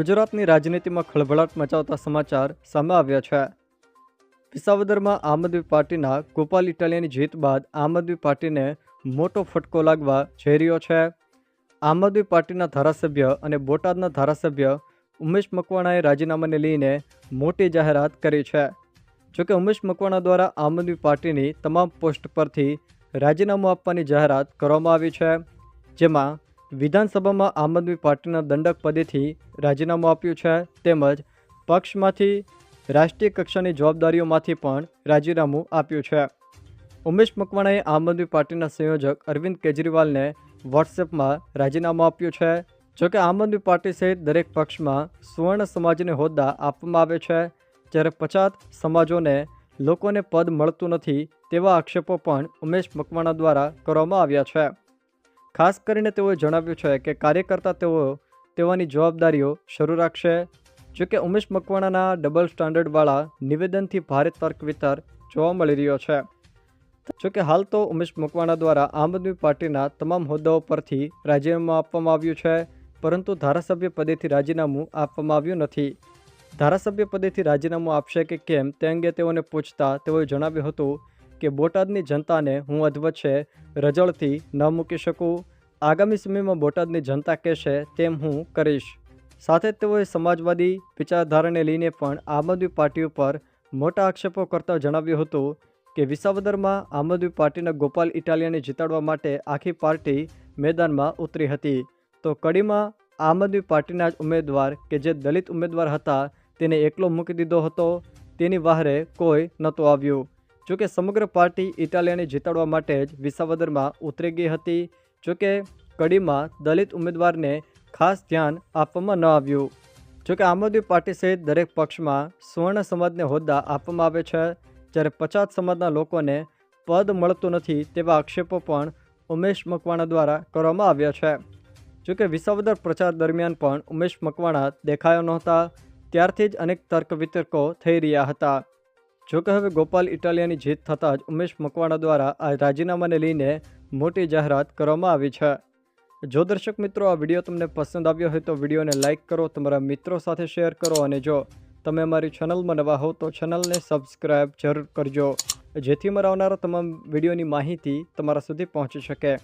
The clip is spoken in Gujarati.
ગુજરાતની રાજનીતિમાં ખળભળાટ મચાવતા સમાચાર સામે આવ્યા છે. વિસાવદરમાં આમ આદમી પાર્ટીના ગોપાલ ઇટાલિયાની જીત બાદ આમ આદમી પાર્ટીને મોટો ફટકો લાગવા જઈ રહ્યો છે. આમ આદમી પાર્ટીના ધારાસભ્ય અને બોટાદના ધારાસભ્ય ઉમેશ મકવાણાએ રાજીનામાને લઈને મોટી જાહેરાત કરી છે. જોકે ઉમેશ મકવાણા દ્વારા આમ આદમી પાર્ટીની તમામ પોસ્ટ પરથી રાજીનામું આપવાની જાહેરાત કરવામાં આવી છે. જેમાં વિધાનસભામાં આમ આદમી પાર્ટીના દંડક પદેથી રાજીનામું આપ્યું છે તેમજ પક્ષમાંથી રાષ્ટ્રીય કક્ષાની જવાબદારીઓમાંથી પણ રાજીનામું આપ્યું છે. ઉમેશ મકવાણાએ આમ આદમી પાર્ટીના સંયોજક અરવિંદ કેજરીવાલને વોટ્સએપમાં રાજીનામું આપ્યું છે. જોકે આમ આદમી પાર્ટી સહિત દરેક પક્ષમાં સુવર્ણ સમાજને હોદ્દા આપવામાં આવે છે. જ્યારે પછાત સમાજોને લોકોને પદ મળતું નથી તેવા આક્ષેપો પણ ઉમેશ મકવાણા દ્વારા કરવામાં આવ્યા છે. ખાસ કરીને તેઓએ જણાવ્યું છે કે કાર્યકર્તા તેઓ તેઓની જવાબદારીઓ શરૂ રાખશે. જોકે ઉમેશ મકવાણાના ડબલ સ્ટાન્ડર્ડવાળા નિવેદનથી ભારે તર્ક વિતર જોવા મળી રહ્યો છે. જોકે હાલ તો ઉમેશ મકવાણા દ્વારા આમ આદમી પાર્ટીના તમામ હોદ્દાઓ પરથી રાજીનામું આપવામાં આવ્યું છે, પરંતુ ધારાસભ્ય પદેથી રાજીનામું આપવામાં આવ્યું નથી. ધારાસભ્ય પદેથી રાજીનામું આપશે કે કેમ તે અંગે તેઓને પૂછતા તેઓએ જણાવ્યું હતું કે બોટાદની જનતાને હું અધવચ્ચે રજળથી ન મૂકી શકું. આગામી સમયમાં બોટાદની જનતા કહેશે, તેમ હું કરીશ. સાથે તેઓએ સમાજવાદી વિચારધારાને લઈને પણ આમ આદમી પાર્ટી ઉપર મોટા આક્ષેપો કરતા જણાવ્યું હતું કે વિસાવદરમાં આમ આદમી પાર્ટીના ગોપાલ ઇટાલિયાને જીતાડવા માટે આખી પાર્ટી મેદાનમાં ઉતરી હતી. તો કડીમાં આમ આદમી પાર્ટીના જ ઉમેદવાર કે જે દલિત ઉમેદવાર હતા, તેને એકલો મૂકી દીધો હતો, તેની વહારે કોઈ નહોતું આવ્યું. જોકે સમગ્ર પાર્ટી ઇટાલિયાને જીતાડવા માટે જ વિસાવદરમાં ઉતરી ગઈ હતી. જોકે કડીમાં દલિત ઉમેદવારને ખાસ ધ્યાન આપવામાં ન આવ્યું. જોકે આમ આદમી પાર્ટી સહિત દરેક પક્ષમાં સુવર્ણ સમાજને હોદ્દા આપવામાં આવે છે. જ્યારે પછાત સમાજના લોકોને પદ મળતું નથી તેવા આક્ષેપો પણ ઉમેશ મકવાણા દ્વારા કરવામાં આવ્યા છે. જોકે વિસાવદર પ્રચાર દરમિયાન પણ ઉમેશ મકવાણા દેખાયા નહોતા. ત્યારથી જ અનેક તર્ક વિતર્કો થઈ રહ્યા હતા. જોકે હવે ગોપાલ ઇટાલિયાની જીત થતાં જ ઉમેશ મકવાણા દ્વારા આ રાજીનામાને લઈને મોટી જાહેરાત કરવામાં આવી છે. જો દર્શક મિત્રો આ વીડિયો તમને પસંદ આવ્યો હોય તો વિડીયોને લાઇક કરો, તમારા મિત્રો સાથે શેર કરો અને જો તમે અમારી ચેનલમાં નવા હો તો ચેનલને સબસ્ક્રાઈબ જરૂર કરજો, જેથી મારા આવનારા તમામ વિડીયોની માહિતી તમારા સુધી પહોંચી શકે.